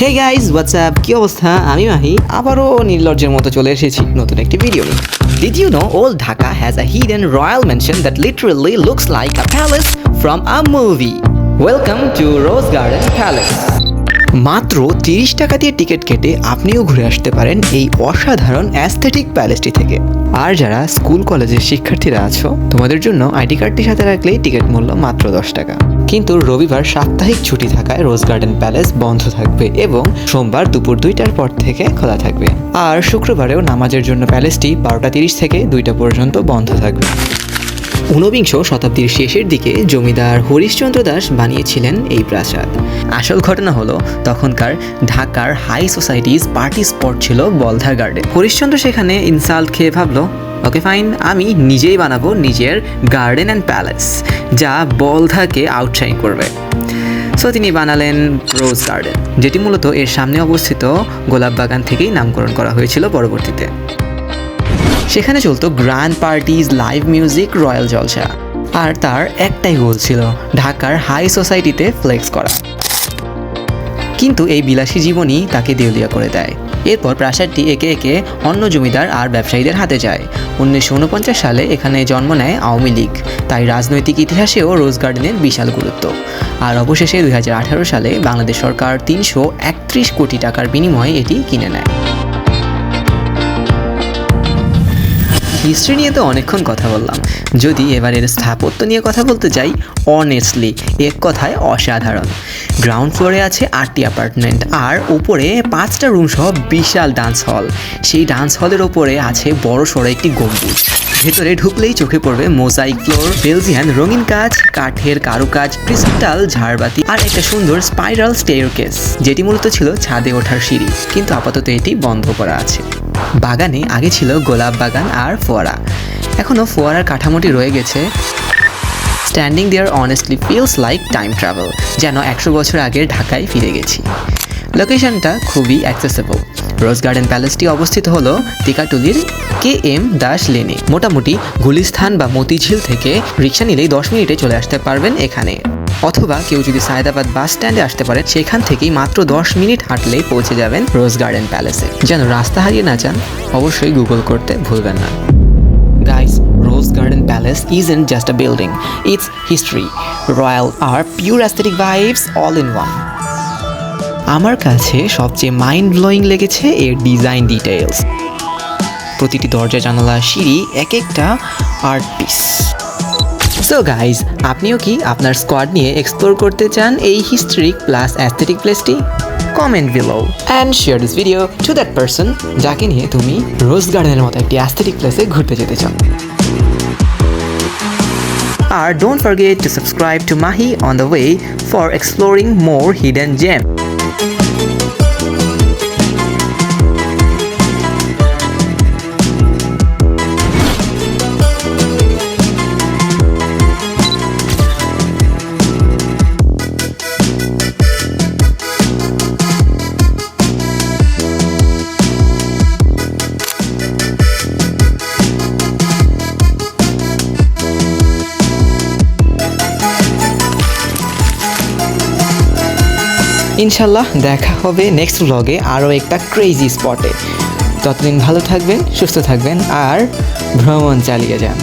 Hey guys WhatsApp কি অবস্থা আমি মাহি আবারও নির্লজ্জের মতো চলে এসেছি নতুন একটি ভিডিও নিয়ে Did you know Old Dhaka has a hidden royal mansion that literally looks like a palace from a movie? Welcome to Rose Garden Palace. মাত্র তিরিশ টাকা দিয়ে টিকিট কেটে আপনিও ঘুরে আসতে পারেন এই অসাধারণ অ্যাস্থেটিক প্যালেসটি থেকে। আর যারা স্কুল কলেজের শিক্ষার্থীরা আছো, তোমাদের জন্য আইডি কার্ডটি সাথে রাখলেই টিকিট মূল্য মাত্র দশ টাকা। কিন্তু রবিবার সাপ্তাহিক ছুটি থাকায় রোজ গার্ডেন প্যালেস বন্ধ থাকবে এবং সোমবার দুপুর দুইটার পর থেকে খোলা থাকবে। আর শুক্রবারেও নামাজের জন্য প্যালেসটি বারোটা তিরিশ থেকে দুইটা পর্যন্ত বন্ধ থাকবে। ঊনবিংশ শতাব্দীর শেষের দিকে জমিদার হরিশচন্দ্র দাস বানিয়েছিলেন এই প্রাসাদ। আসল ঘটনা হলো, তখনকার ঢাকার হাই সোসাইটিজ পার্টি স্পট ছিল বলধা গার্ডেন হরিশচন্দ্র সেখানে ইনসাল্ট খেয়ে ভাবলো, ওকে, ফাইন, আমি নিজেই বানাবো নিজের গার্ডেন অ্যান্ড প্যালেস, যা বলধাকে আউটশাইন করবে। সো তিনি বানালেন রোজ গার্ডেন যেটি মূলত এর সামনে অবস্থিত গোলাপ বাগান থেকেই নামকরণ করা হয়েছিল পরবর্তীতে। সেখানে চলতো grand parties live music royal জলসা। আর তার একটাই গোল ছিল, ঢাকার হাই সোসাইটিতে ফ্লেক্স করা। কিন্তু এই বিলাসী জীবনই তাকে দেউলিয়া করে দেয়। এরপর প্রাসাদটি একে একে অন্য জমিদার আর ব্যবসায়ীদের হাতে যায়। উনিশশো উনপঞ্চাশ সালে এখানে জন্ম নেয় আওয়ামী লীগ। তাই রাজনৈতিক ইতিহাসেও রোজ গার্ডেনের বিশাল গুরুত্ব। আর অবশেষে দুই হাজার আঠারো সালে বাংলাদেশ সরকার তিনশো একত্রিশ কোটি টাকার বিনিময়ে এটি কিনে নেয়। হিস্ট্রি নিয়ে তো অনেকক্ষণ কথা বললাম। যদি এবারের স্থাপত্য নিয়ে কথা বলতে যাই অনেস্টলি এক কথায় অসাধারণ। গ্রাউন্ড ফ্লোরে আছে আটটি অ্যাপার্টমেন্ট আর উপরে পাঁচটা রুম সহ বিশাল ডান্স হল সেই ডান্স হলের ওপরে আছে বড় সড়ো একটি গম্বুজ। ভেতরে ঢুকলেই চোখে পড়বে মোজাইক ফ্লোর, বেলজিয়ান রঙিন কাজ, কাঠের কারুকাজ, ক্রিস্টাল, ঝাড়বাতি আর একটা সুন্দর স্পাইরাল স্টেয়ারকেস যেটি মূলত ছিল ছাদে ওঠার সিঁড়ি। কিন্তু আপাতত এটি বন্ধ করা আছে। বাগানে আগে ছিল গোলাপ বাগান আর ফোয়ারা। এখনও ফোয়ারার কাঠামোটি রয়ে গেছে। Standing there honestly feels like time travel যেন একশো বছর আগের ঢাকায় ফিরে গেছি। লোকেশনটা খুবই অ্যাক্সেসেবল রোজ গার্ডেন প্যালেসটি অবস্থিত হলো টিকাটুলির কে এম দাস লেনে মোটামুটি গুলিস্থান বা মতিঝিল থেকে রিক্সা নিলেই দশ মিনিটে চলে আসতে পারবেন এখানে। অথবা কেউ যদি সায়দাবাদ বাস স্ট্যান্ডে আসতে পারে সেখান থেকেই মাত্র দশ মিনিট হাঁটলেই পৌঁছে যাবেন রোজ গার্ডেন প্যালেসে যেন রাস্তা হারিয়ে না যান অবশ্যই গুগল করতে ভুলবেন না। Guys, Rose Garden Palace isn't just a building, it's history, royal art, pure aesthetic vibes all in one. আমার কাছে সবচেয়ে মাইন্ড ব্লোয়িং লেগেছে এর ডিজাইন ডিটেলস প্রতিটি দরজা, জানালা, সিঁড়ি, এক একটা আর্ট পিস সো গাইজ আপনিও কি আপনার স্কোয়াড নিয়ে এক্সপ্লোর করতে চান এই historic plus aesthetic প্লেসটি comment below and share this video to that person যাকে নিয়ে তুমি রোজ গার্ডেনের মতো একটি অ্যাস্থেটিক প্লেসে ঘুরতে যেতে চাও। আর don't forget to subscribe to Mahi on the way for exploring more hidden gem ইনশাল্লাহ দেখা হবে নেক্সট ব্লগে আরও একটা ক্রেজি স্পটে ততদিন ভালো থাকবেন, সুস্থ থাকবেন, আর ভ্রমণ চালিয়ে যান।